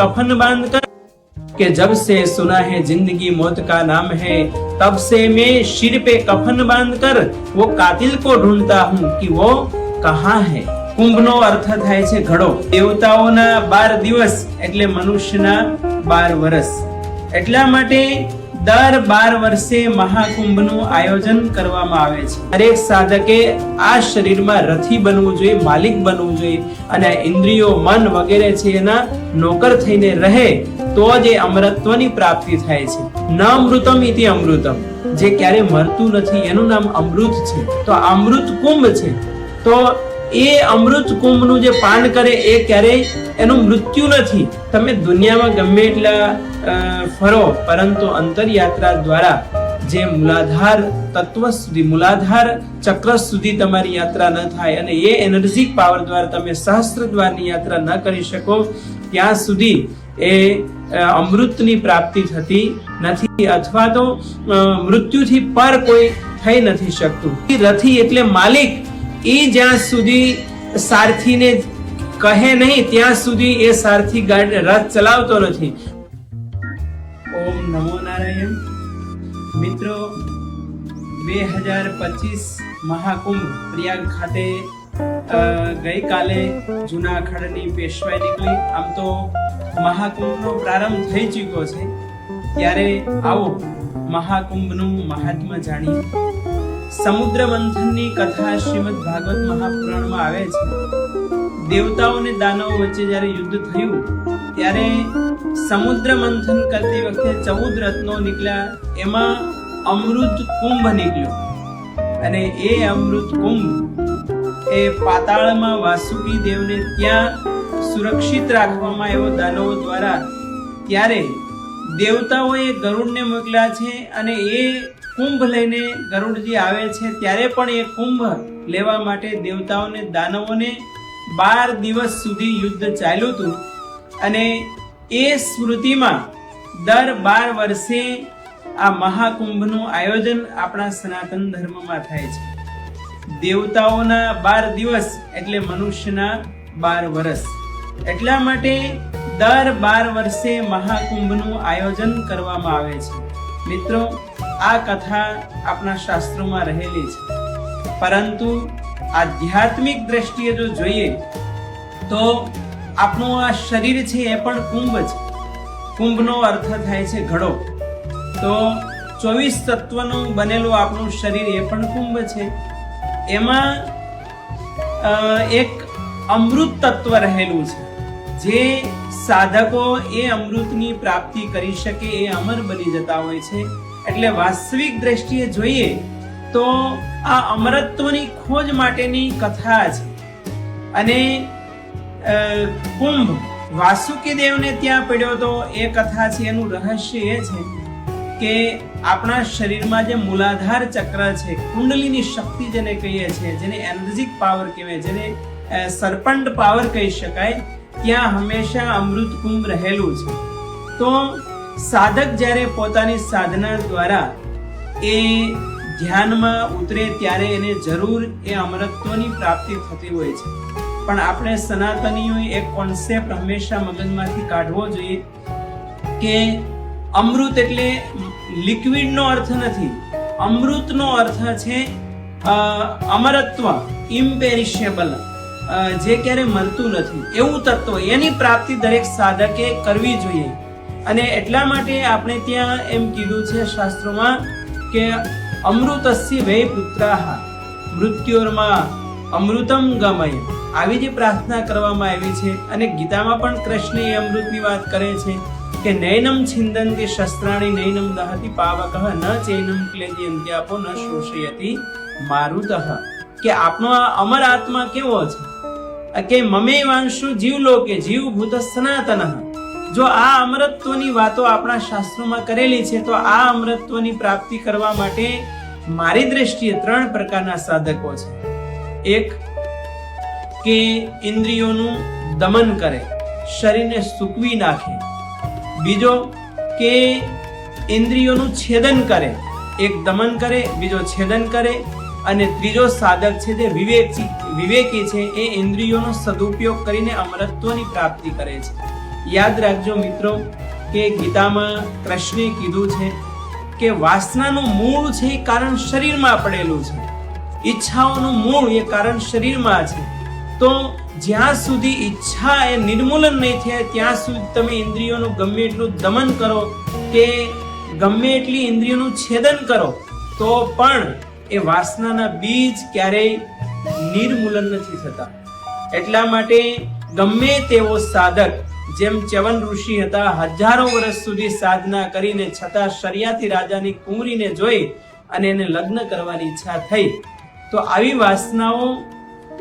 कफन बांध कर कि जब से सुना है जिंदगी मौत का नाम है तब से मैं सिर पे कफन बांध कर वो कातिल को ढूंढता हूँ कि वो कहाँ है કુંભનો અર્થ થાય છે ઘડો દેવતાઓના બાર દિવસ એટલે મનુષ્યના બાર વર્ષ એટલા માટે દર બાર વર્ષે મહાકુંભનું આયોજન કરવામાં આવે છે. દરેક સાધકે આ શરીરમાં રથી બનવું જોઈએ, માલિક બનવું જોઈએ અને ઇન્દ્રિયો, મન વગેરે છે એના નોકર થઈને રહે તો જ એ અમરત્વની પ્રાપ્તિ થાય છે. ન અમૃતમ ઇતિ અમૃતમ. જે ક્યારે મરતું નથી, એનું નામ અમૃત છે. તો અમૃત કુંભ છે. તો એ અમૃત કુંભનું જે પાન કરે એ ક્યારેય એનું મૃત્યુ નથી. તમે દુનિયામાં ગમે એટલા ફરો, પરંતુ અંતરયાત્રા દ્વારા જે મૂલાધાર તત્વ સુધી, મૂલાધાર ચક્ર સુધી તમારી યાત્રા ન થાય અને એ એનર્જી પાવર દ્વારા તમે સહસ્ત્ર દ્વારની યાત્રા ન કરી શકો, ત્યાં સુધી એ અમૃતની પ્રાપ્તિ થતી નથી અથવા તો મૃત્યુથી પર કોઈ થઈ નથી શકતું. રથી એટલે માલિક એ જ્યાં સુધી સારથીને કહે નહીં, ત્યાં સુધી એ સારથી ગાડી રથ ચલાવતો નથી. ઓમ નમો નારાયણ. મિત્રો, બે હજાર પચીસ મહાકુંભ પ્રયાગ ખાતે ગઈકાલે જૂના અખાડાની પેશવાઈ નીકળી. આમ તો મહાકુંભનો પ્રારંભ થઈ ચૂક્યો છે. ત્યારે આવો મહાકુંભનું મહાત્મા જાણીએ. સમુદ્ર મંથનની કથા શ્રીમદ ભાગવત મહાપુરાણમાં આવે છે. દેવતાઓ અને દાનવો વચ્ચે જ્યારે યુદ્ધ થયું, ત્યારે સમુદ્ર મંથન કરતી વખતે ચૌદ રત્નો નીકળ્યા. એમાં અમૃત કુંભ નીકળ્યો. અને એ અમૃત કુંભ એ પાતાળમાં વાસુકી દેવને ત્યાં સુરક્ષિત રાખવામાં એવો દાનવો દ્વારા ત્યારે દેવતાઓએ ગરુડને મોકલ્યા છે અને એ કુંભ લઈને ગરુડજી આવે છે, ત્યારે પણ એ કુંભ લેવા માટે દેવતાઓને, દાનવોને બાર દિવસ સુધી યુદ્ધ ચાલ્યું હતું. અને એ સ્મૃતિમાં દર બાર વર્ષે આ મહાકુંભનું આયોજન આપણા સનાતન ધર્મમાં થાય છે. દેવતાઓના બાર દિવસ એટલે મનુષ્યના બાર વર્ષ એટલા માટે દર બાર વર્ષે મહાકુંભનું આયોજન કરવામાં આવે છે. મિત્રો આ કથા આપણા શાસ્ત્રોમાં રહેલી છે. પરંતુ આધ્યાત્મિક દ્રષ્ટિએ જો જોઈએ, તો આપણું આ શરીર છે એ પણ કુંભ છે. કુંભનો અર્થ થાય છે ઘડો. તો ચોવીસ તત્વનું બનેલું આપણું શરીર એ પણ કુંભ છે. એમાં એક અમૃત તત્વ રહેલું છે. જે સાધકો એ અમૃતની પ્રાપ્તિ કરી શકે એ અમર બની જતા હોય છે. એટલે વાસ્તવિક દ્રષ્ટિએ જોઈએ તો આ અમરત્વની ખોજ માટેની કથા છે. અને કુંભ વાસુકી દેવને ત્યાં પડ્યો તો એ કથા છે, એનું રહસ્ય એ છે કે આપણા શરીરમાં જે મૂલાધાર ચક્ર છે, કુંડલીની શક્તિ જેને કહીએ છીએ જેને એનર્જિક પાવર કહેવાય, જેને સરપંડ પાવર કહી શકાય, ત્યાં હંમેશા અમૃત કુંભ રહેલું છે. તો સાધક જ્યારે પોતાની સાધના દ્વારા એ ધ્યાનમાં ઉતરે ત્યારે એને જરૂર એ અમરત્વની પ્રાપ્તિ થતી હોય છે. પણ આપણે સનાતનીઓએ એક કોન્સેપ્ટ હંમેશા મગજમાંથી કાઢવો જોઈએ કે અમૃત એટલે લિક્વિડનો અર્થ નથી. અમૃતનો અર્થ છે અમરત્વ, ઇમ્પેરિશેબલ જે ક્યારે મળતું નથી. એવું તત્વ, એની પ્રાપ્તિ દરેક સાધકે કરવી જોઈએ. અને એટલા માટે આપણે ત્યાં એમ કીધું છે શાસ્ત્રોમાં કે અમૃતસ્ય વે પુત્રાહ, મૃત્યુરમાં અમૃતમ ગમય. આવી જે પ્રાર્થના કરવામાં આવી છે અને ગીતામાં પણ કૃષ્ણ એ અમૃતની વાત કરે છે કે નૈનમ છિંદંતિ શસ્ત્રાણી નૈનમ દહતી પાવક, ન ચૈનમ ક્લેદી અંત્યાપો ન શોષયતી મારુતઃ. કે આપણો આ અમર આત્મા કેવો છે? કે મમે વાંશુ જીવ લોકે જીવ ભૂત સનાતન. જો આ અમરત્વની વાતો આપણા શાસ્ત્રોમાં કરેલી છે, તો આ અમરત્વની પ્રાપ્તિ કરવા માટે મારી દ્રષ્ટિએ ત્રણ પ્રકારના સાધકો છે. એક, કે ઇન્દ્રિયોનું દમન કરે, શરીરને સૂકવી નાખે. બીજો, કે ઇન્દ્રિયોનું છેદન કરે, એક દમન કરે, બીજો છેદન કરે. અને ત્રીજો સાધક છે તે વિવેકી વિવેકી છે, એ ઇન્દ્રિયોનો સદુપયોગ કરીને અમરત્વની પ્રાપ્તિ કરે છે. યાદ રાખજો મિત્રો કે ગીતામાં કૃષ્ણે કીધું છે કે વાસનાનું મૂળ છે એ કારણ શરીરમાં પડેલું છે. ઈચ્છાઓનું મૂળ એ કારણ શરીરમાં છે. તો જ્યાં સુધી ઈચ્છા એ નિર્મૂલન નહીં થાય, ત્યાં સુધી તમે ઇન્દ્રિયોનું ગમે એટલું દમન કરો કે ગમે એટલી ઇન્દ્રિયોનું છેદન કરો, તો પણ એ વાસનાના બીજ ક્યારેય નિર્મૂલન નથી થતા. એટલા માટે ગમે તેવો સાધક જેમ ચ્યવન ઋષિ હતા, હજારો વર્ષ સુધી સાધના કરીને છતાં શરિયાથી રાજાની કુંવરીને જોઈ અને એને લગ્ન કરવાની ઈચ્છા થઈ. તો આવી વાસનાઓ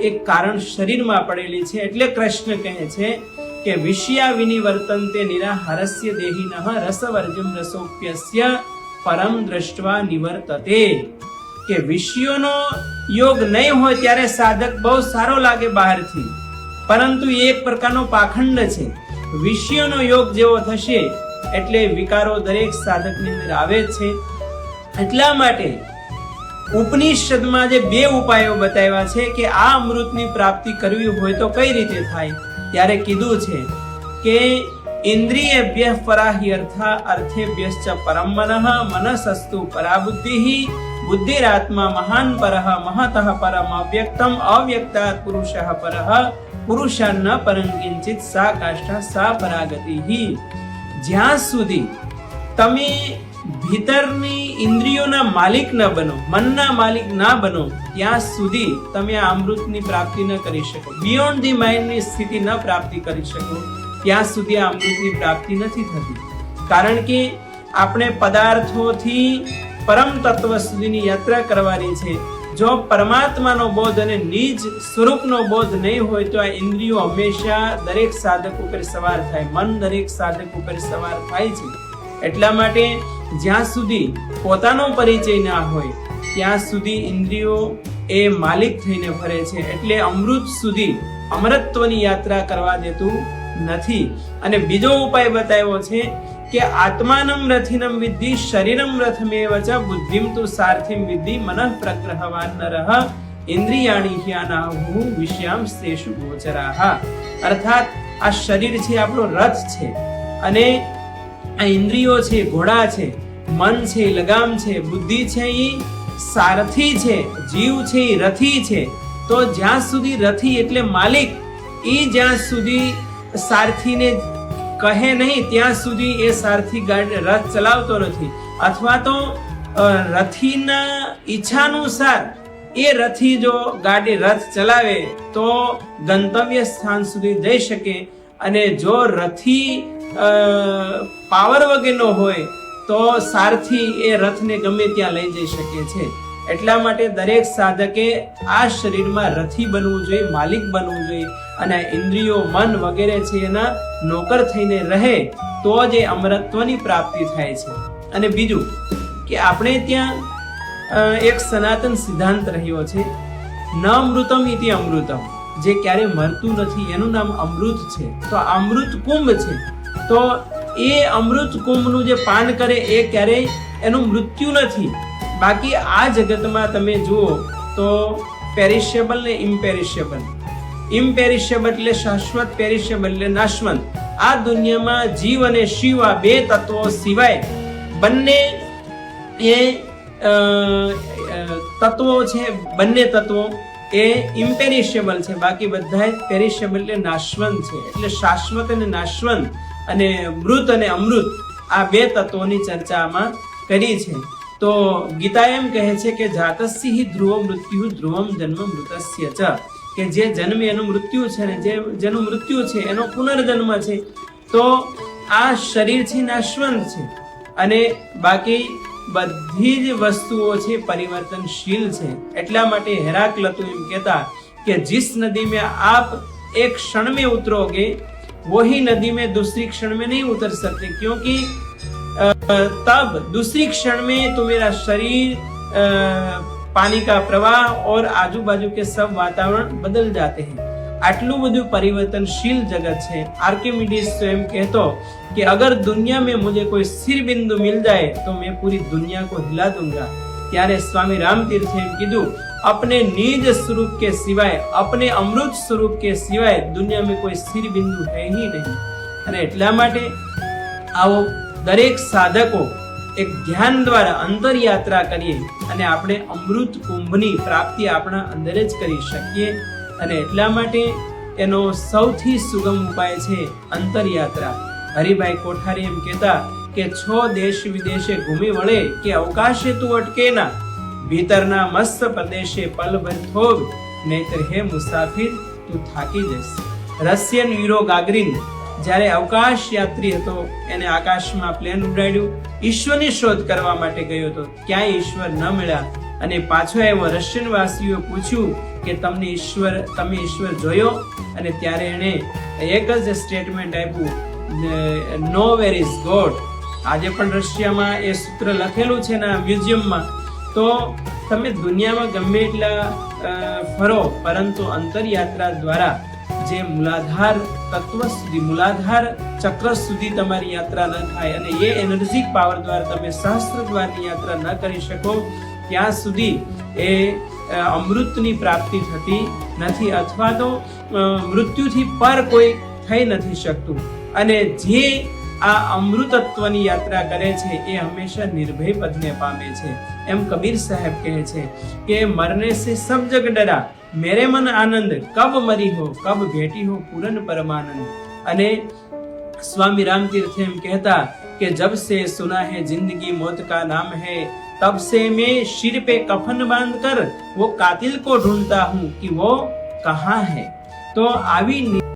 એક કારણ શરીરમાં પડેલી છે. એટલે કૃષ્ણ કહે છે કે, વિષયા વિનિવર્તન્તે નિરાહારસ્ય દેહિનઃ રસવર્જમ રસોપ્યસ્ય પરમ દ્રષ્ટવા નિવર્તતે. કે વિષયોનો યોગ નહીં હોય ત્યારે સાધક બહુ સારો લાગે બહારથી. પરંતુ એ એક પ્રકારનો પાખંડ છે. વિષયોનો યોગ જેવો થશે એટલે વિકારો દરેક સાધકની અંદર આવે છે. એટલા માટે ઉપનિષદમાં જે બે ઉપાયો બતાવ્યા છે કે આ અમૃતની પ્રાપ્તિ કરવી હોય તો કઈ રીતે થાય? ત્યારે કીધું છે કે ઇન્દ્રિયેભ્ય પરાહી અર્થા અર્થેભ્યશ્ચ પરમ મનઃ મનસસ્તુ પરાબુદ્ધિ બુદ્ધિરાત્મા મહાન પરઃ મહતઃ પરમ અવ્યક્તમ અવ્યક્તાત પુરુષઃ પરઃ પુરુષા ન સા કાષ્ઠા, સા પરાગતિ જ્યાં સુધી તમે ભીતરની ઇન્દ્રિયોના માલિક ન બનો, મનના માલિક ના બનો, ત્યાં સુધી તમે આ અમૃતની પ્રાપ્તિ ન કરી શકો. બિયોન્ડ ધી માઇન્ડની સ્થિતિ ન પ્રાપ્તિ કરી શકો. ત્યાં સુધી આ અમૃતની પ્રાપ્તિ નથી થતી. કારણ કે આપણે પદાર્થોથી પરમ તત્વ સુધીની યાત્રા કરવાની છે. જો પરમાત્માનો બોધ અને નિજ સ્વરૂપનો બોધ નહીં હોય તો આ ઇન્દ્રિયો હંમેશા દરેક સાધક ઉપર સવાર થાય. મન દરેક સાધક ઉપર સવાર થાય છે. એટલા માટે જ્યાં સુધી પોતાનો પરિચય ના હોય, ત્યાં સુધી ઇન્દ્રિયો એ માલિક થઈને ફરે છે. એટલે અમૃત સુધી અમરત્વની યાત્રા કરવા દેતું નથી. અને બીજો ઉપાય બતાવ્યો છે કે આત્માનમ રથિનમ વિદ્ધિ શરીરમ રથમેવ ચ બુદ્ધિમ તુ સાર્થિમ વિદ્ધિ મનઃ પ્રગ્રહવાન નરહ ઇન્દ્રિયાણી હ્યાનાહુ વિષયામ સ્તેષુ ગોચરાહ અર્થાત આ શરીર છે, આપણો રથ છે અને આ ઇન્દ્રિયો છે, ઘોડા છે, મન છે, લગામ છે, બુદ્ધિ છે એ સારથી છે, જીવ છે એ રથી છે। તો જ્યાં સુધી રથી એટલે માલિક એ જ્યાં સુધી સારથીને કહે નહીં, ત્યાં સુધી એ સારથી ગાડી રથ ચલાવતો નથી. અથવા તો રથીના ઈચ્છાનુસાર એ રથી જો ગાડી રથ ચલાવે, તો ગંતવ્ય સ્થાન સુધી જઈ શકે. અને જો રથી પાવર વગેરેનો હોય, તો સારથી એ રથને ગમે ત્યાં લઈ જઈ શકે છે. એટલા માટે દરેક સાધકે આ શરીરમાં રથી બનવું જોઈએ, માલિક બનવું જોઈએ અને ઇન્દ્રિયો, મન વગેરે છે એના નોકર થઈને રહે તો જ એ અમરત્વની પ્રાપ્તિ થાય છે. અને બીજું કે આપણે ત્યાં એક સનાતન સિદ્ધાંત રહ્યો છે, ન અમૃતમ ઇતિ અમૃતમ. જે ક્યારે મરતું નથી, એનું નામ અમૃત છે. તો અમૃત કુંભ છે. તો એ અમૃત કુંભનું જે પાન કરે, એ ક્યારેય એનું મૃત્યુ નથી. બાકી આ જગતમાં તમે જુઓ તો પેરિશેબલ ને ઇમ્પેરિશેબલ ઇમ્પેરિશેબલ એટલે શાશ્વત પેરિશેબલ એટલે નાશવંત. આ દુનિયામાં જીવ અને શિવ આ બે તત્વો સિવાય બંને એ તત્વો છે, બંને તત્વો એ ઇમ્પેરિશેબલ છે. બાકી બધા પેરિશેબલ એટલે નાશવંત છે. એટલે શાશ્વત અને નાશવંત અને મૃત અને અમૃત આ બે તત્વોની ચર્ચામાં કરી છે. તો ગીતા એમ કહે છે કે જાતસ્ય હિ ધ્રુવ મૃત્યુ ધ્રુવમ જન્મ મૃતસ્ય ચ કે જે જન્મે એનું મૃત્યુ છે ને જે જેનું મૃત્યુ છે એનો પુનર્જન્મ છે તો આ શરીર છે નાશવંત છે અને બાકી બધી જ વસ્તુઓ છે પરિવર્તનશીલ છે એટલા માટે હેરાક્લતુ એમ કહેતા કે जिस नदी में आप एक क्षण में उतरोगे वही नदी में दूसरी क्षण में नहीं उतर सकते क्योंकि अ, तब दूसरी क्षण में तो मेरा शरीर पानी का प्रवाह और आजू बाजू के सब वातावरण बदल जाते हैं। આટલું બધું પરિવર્તનશીલ જગત છે આર્કિમિડીઝ સ્વયં કહેતો કે અગર દુનિયા મેં મુજે કોઈ સ્થિર બિંદુ મિલ જાય તો મેં પૂરી દુનિયા કો હિલા दूंगा। ત્યારે સ્વામી રામતીર્થે એમ કીધું, अपने નિજ સ્વરૂપ કે સિવાય अपने અમૃત સ્વરૂપ કે સિવાય દુનિયામાં કોઈ શિર બિંદુ હે હી નહીં અને એટલા માટે આવો દરેક સાધકો એક ધ્યાન દ્વારા અંતર યાત્રા કરીએ અને આપણે અમૃત કુંભની પ્રાપ્તિ આપણા અંદર જ કરી શકીએ અને એટલા માટે એનો સૌથી સુગમ ઉપાય છે અંતર યાત્રા હરિભાઈ કોઠારી એમ કહેતા કે છ દેશ વિદેશે ઘૂમી વળે કે અવકાશે તું અટકે ના. ભીતરના મસ્ત પ્રદેશે પલભર થોગ નહીતર હે મુસાફિર, તું થાકી જઈશ. રશિયન યુરો ગાગરીન જ્યારે અવકાશ યાત્રી હતો, એને આકાશમાં પ્લેન ઉડાડ્યું. ઈશ્વરની શોધ કરવા માટે ગયો હતો. ક્યાંય ઈશ્વર ન મળ્યા. અને પાછો એવો રશિયન વાસીઓ પૂછ્યું કે, તમને ઈશ્વર, તમે ઈશ્વર જોયો? અને ત્યારે એણે એક જ સ્ટેટમેન્ટ આપ્યું, નો વેર ઇઝ ગોડ આજે પણ રશિયામાં એ સૂત્ર લખેલું છે ના મ્યુઝિયમમાં. તો તમે દુનિયામાં ગમે એટલા ફરો, પરંતુ અંતરયાત્રા દ્વારા જે મૂલાધાર તત્વ સુધી, મૂલાધાર ચક્ર સુધી તમારી યાત્રા ન થાય અને એ એનર્જીક પાવર દ્વારા તમે સહસ્ત્ર દ્વારની યાત્રા ન કરી શકો, ત્યાં સુધી એ અમૃતની પ્રાપ્તિ થતી નથી અથવા તો મૃત્યુથી પર કોઈ થઈ નથી શકતું. અને જે આ અમૃતત્વની યાત્રા કરે છે એ હંમેશા નિર્ભય પદને પામે છે. એમ કબીર સાહેબ કહે છે કે, મરને સે સબ જગ ડરા મેરે મન આનંદ કબ મરી હો કબ ભેટી હો પૂરન પરમાનંદ અને स्वामी राम तीर्थ एम कहता कि जब से सुना है जिंदगी मौत का नाम है तब से मैं सिर पे कफन बांध कर वो कातिल को ढूंढता हूँ कि वो कहाँ है तो આવી